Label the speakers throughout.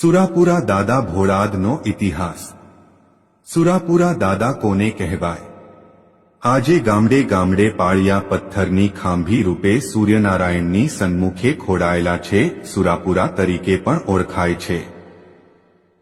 Speaker 1: સુરાપુરા દાદા ભોળાદનો ઇતિહાસ. સુરાપુરા દાદા કોને કહેવાય? આજે ગામડે ગામડે પાળિયા પથ્થરની ખાંભી રૂપે સૂર્યનારાયણની સન્મુખે ખોડાયેલા છે સુરાપુરા તરીકે પણ ઓળખાય છે.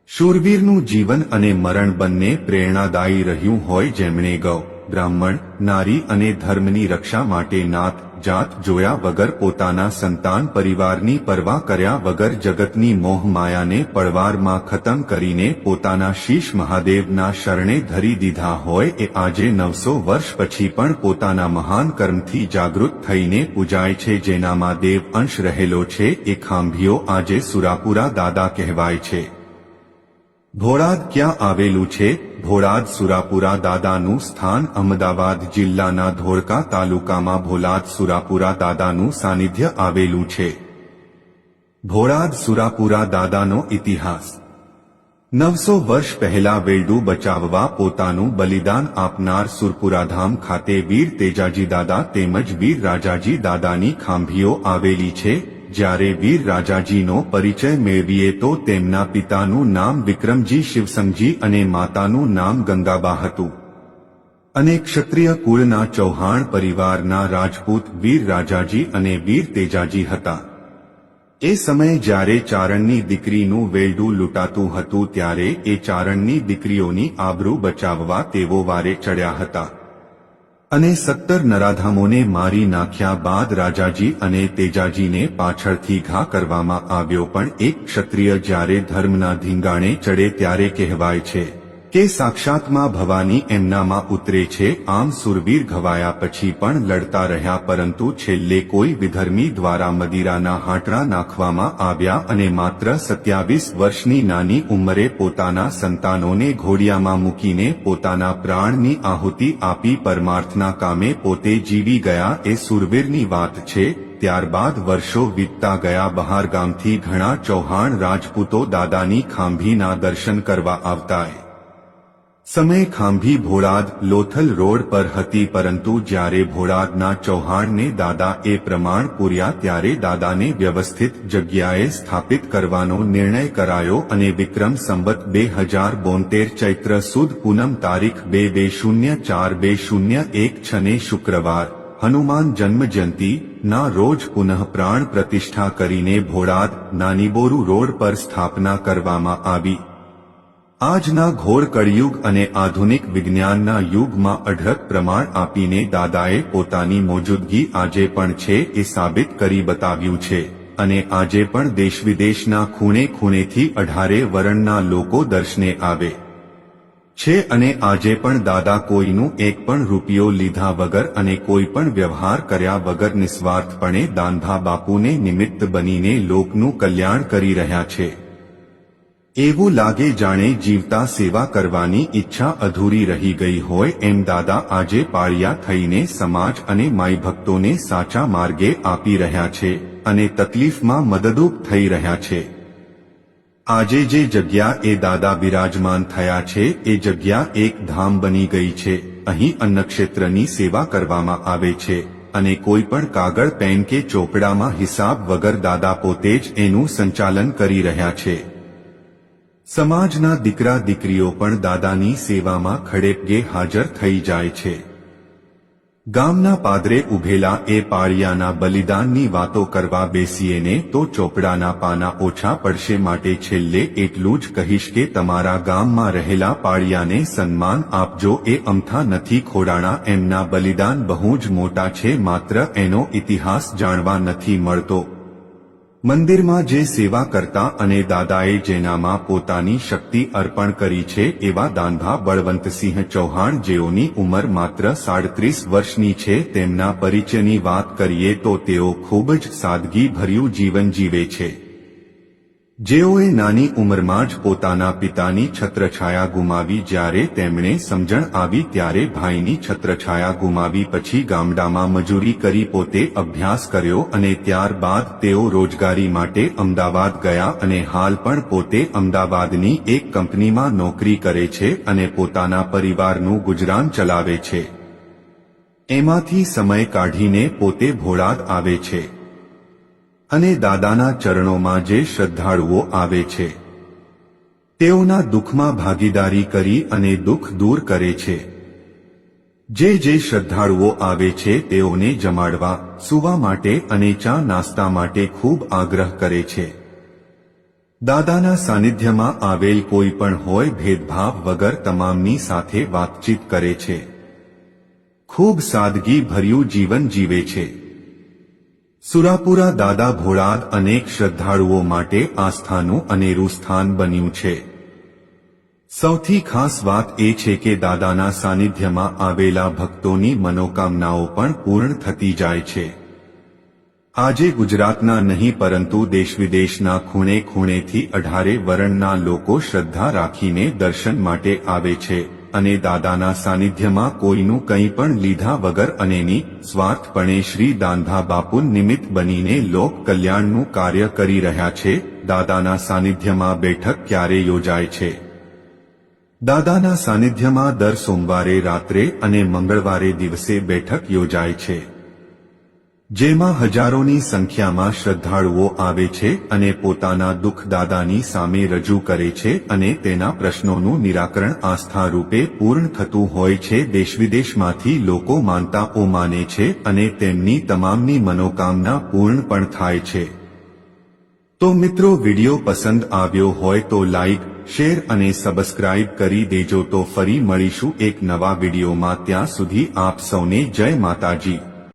Speaker 1: શૂરવીરનું જીવન અને મરણ બંને પ્રેરણાદાયી રહ્યું હોય જેમણે ગૌ, બ્રાહ્મણ, નારી અને ધર્મની રક્ષા માટે નાત જાત જોયા વગર પોતાના સંતાન પરિવારની પરવા કર્યા વગર જગતની મોહ માયાને પડવારમાં ખતમ કરીને પોતાના શીશ મહાદેવના શરણે ધરી દીધા હોય એ આજે નવસો વર્ષ પછી પણ પોતાના મહાન કર્મથી જાગૃત થઈને પૂજાય છે જેનામાં દેવ અંશ રહેલો છે એ ખાંભીઓ આજે સુરાપુરા દાદા કહેવાય છે. ભોળાદ ક્યાં આવેલું છે? ભોળાદ સુરાપુરા દાદાનું સ્થાન અમદાવાદ જિલ્લાના ધોળકા તાલુકામાં ભોલાદ સુરાપુરા દાદાનું સાનિધ્ય આવેલું છે. ભોળાદ સુરાપુરા દાદાનો ઇતિહાસ. નવસો વર્ષ પહેલા વેલડું બચાવવા પોતાનું બલિદાન આપનાર સુરપુરાધામ ખાતે વીર તેજાજી દાદા તેમજ વીર રાજાજી દાદાની ખાંભીઓ આવેલી છે. જ્યારે વીર રાજાજીનો પરિચય મેળવીએ તો તેમના પિતાનું નામ વિક્રમજી, શિવસંગજી અને માતાનું નામ ગંગાબા હતું. અને ક્ષત્રિય કુળના ચૌહાણ પરિવારના રાજપૂત વીર રાજાજી અને વીર તેજાજી હતા. એ સમયે જ્યારે ચારણની દીકરીનું વેલડું લૂંટાતું હતું ત્યારે એ ચારણની દીકરીઓની આબરૂ બચાવવા તેઓ વારે ચડ્યા હતા. અને સત્તર નરાધામોને મારી નાખ્યા બાદ રાજાજી અને તેજાજીને પાછળથી ઘા કરવામાં આવ્યો પણ એક ક્ષત્રિય જ્યારે ધર્મના ધીંગાણે ચડે ત્યારે કહેવાય છે. કે સાક્ષાત્માં ભવાની એમનામાં ઉતરે છે, આમ સુરવીર ઘવાયા પછી પણ લડતા રહ્યા પરંતુ છેલ્લે કોઈ વિધર્મી દ્વારા મદિરાના હાંટરા નાખવામાં આવ્યા અને માત્ર સત્યાવીસ વર્ષની નાની ઉંમરે પોતાના સંતાનોને ઘોડિયામાં મૂકીને પોતાના પ્રાણની આહુતિ આપી પરમાર્થના કામે પોતે જીવી ગયા એ સુરવીરની વાત છે. ત્યારબાદ વર્ષો વીતતા ગયા, બહારગામથી ઘણા ચૌહાણ રાજપૂતો દાદાની ખાંભીના દર્શન કરવા આવતાય સમય ખાંભી ભોળાદ લોથલ રોડ પર હતી પરંતુ જ્યારે ભોળાદના ચૌહાણને દાદા એ પ્રમાણ પૂર્યા ત્યારે દાદાને વ્યવસ્થિત જગ્યાએ સ્થાપિત કરવાનો નિર્ણય કરાયો અને વિક્રમ સંબત બે હજાર બોતેર ચૈત્ર સુદ પૂનમ તારીખ બે બે શૂન્ય ચાર બે શૂન્ય એક છને શુક્રવાર હનુમાન જન્મજયંતિ ના રોજ પુનઃ પ્રાણ પ્રતિષ્ઠા કરીને ભોળાદ નાનીબોરુ રોડ પર સ્થાપના કરવામાં આવી. આજના ઘોર કળિયુગ અને આધુનિક વિજ્ઞાનના યુગમાં અઢળક પ્રમાણ આપીને દાદાએ પોતાની મોજૂદગી આજે પણ છે એ સાબિત કરી બતાવ્યું છે. અને આજે પણ દેશ વિદેશના ખૂણે ખૂણેથી અઢારે વરણના લોકો દર્શને આવે. છે અને આજે પણ દાદા કોઈનું એક પણ રૂપિયો લીધા વગર અને કોઈ પણ વ્યવહાર કર્યા વગર નિસ્વાર્થપણે દાંધા બાપુને નિમિત્ત બનીને લોકનું કલ્યાણ કરી રહ્યા છે. એવું લાગે જાણે જીવતા સેવા કરવાની ઈચ્છા અધૂરી રહી ગઈ હોય એમ દાદા આજે પાળિયા થઈને સમાજ અને માઈ ભક્તોને સાચા માર્ગે આપી રહ્યા છે અને તકલીફમાં મદદરૂપ થઈ રહ્યા છે. આજે જે જગ્યા એ દાદા બિરાજમાન થયા છે, એ જગ્યા એક ધામ બની ગઈ છે. અહીં અન્નક્ષેત્રની સેવા કરવામાં આવે છે અને કોઈ પણ કાગળ, પેન કે ચોપડામાં હિસાબ વગર દાદા પોતે જ એનું સંચાલન કરી રહ્યા છે. સમાજના દીકરા દીકરીઓ પણ દાદાની સેવામાં ખડેપગે હાજર થઈ જાય છે. ગામના પાદરે ઉભેલા એ પાળિયાના બલિદાનની વાતો કરવા બેસીએને તો ચોપડાના પાના ઓછા પડશે માટે છેલ્લે એટલું જ કહીશ કે તમારા ગામમાં રહેલા પાળિયાને સન્માન આપજો, એ અમથા નથી ખોડાણા એમના બલિદાન બહુ જ મોટા છે, માત્ર એનો ઇતિહાસ જાણવા નથી મળતો. મંદિરમાં જે સેવા કરતા અને દાદાએ જેનામાં પોતાની શક્તિ અર્પણ કરી છે એવા દાનભા બળવંતસિંહ ચૌહાણ જેઓની ઉંમર માત્ર સાડત્રીસ વર્ષની છે તેમના પરિચયની વાત કરીએ તો તેઓ ખૂબ જ સાદગી ભર્યું જીવન જીવે છે. જેઓએ નાની ઉંમરમાં જ પોતાના પિતાની છત્રછાયા ગુમાવી જ્યારે તેમણે સમજણ આવી ત્યારે ભાઈની છત્રછાયા ગુમાવી પછી ગામડામાં મજૂરી કરી પોતે અભ્યાસ કર્યો અને ત્યારબાદ તેઓ રોજગારી માટે અમદાવાદ ગયા અને હાલ પણ પોતે અમદાવાદની એક કંપનીમાં નોકરી કરે છે અને પોતાના પરિવારનું ગુજરાન ચલાવે છે. એમાંથી સમય કાઢીને પોતે ભોળાદ આવે છે. અને દાદાના ચરણોમાં જે શ્રદ્ધાળુઓ આવે છે, તેઓના દુઃખમાં ભાગીદારી કરી અને દુઃખ દૂર કરે છે. જે જે શ્રદ્ધાળુઓ આવે છે, તેઓને જમાડવા, સુવા માટે અને ચા નાસ્તા માટે ખૂબ આગ્રહ કરે છે. દાદાના સાનિધ્યમાં આવેલ કોઈ પણ હોય, ભેદભાવ વગર તમામની સાથે વાતચીત કરે છે. ખૂબ સાદગી ભર્યું જીવન જીવે છે. સુરાપુરા દાદા ભોળાદ અનેક શ્રદ્ધાળુઓ માટે આસ્થાનું અનેરું સ્થાન બન્યું છે. સૌથી ખાસ વાત એ છે કે દાદાના સાનિધ્યમાં આવેલા ભક્તોની મનોકામનાઓ પણ પૂર્ણ થતી જાય છે. આજે ગુજરાતના નહીં પરંતુ દેશ વિદેશના ખૂણે ખૂણેથી અઢારે વરણના લોકો શ્રદ્ધા રાખીને દર્શન માટે આવે છે. અને દાદાના સાનિધ્યમાં કોઈનું કંઈ પણ લીધા વગર અનેની સ્વાર્થપણે શ્રી દાંધા બાપુ નિમિત્ત બનીને લોક કલ્યાણનું કાર્ય કરી રહ્યા છે, દાદાના સાનિધ્યમાં બેઠક ક્યારે યોજાય છે? દાદાના સાનિધ્યમાં દર સોમવારે રાત્રે અને મંગળવારે દિવસે બેઠક યોજાય છે. જેમાં હજારોની સંખ્યામાં શ્રદ્ધાળુઓ આવે છે અને પોતાના દુઃખ દાદાની સામે રજૂ કરે છે અને તેના પ્રશ્નોનું નિરાકરણ આસ્થા રૂપે પૂર્ણ થતું હોય છે. દેશ વિદેશમાંથી લોકો માનતાઓ માને છે અને તેમની તમામની મનોકામના પૂર્ણ પણ થાય છે. તો મિત્રો, વિડિયો પસંદ આવ્યો હોય તો લાઈક, શેર અને સબસ્ક્રાઇબ કરી દેજો. તો ફરી મળીશું એક નવા વિડિયોમાં. ત્યાં સુધી આપ સૌને જય માતાજી.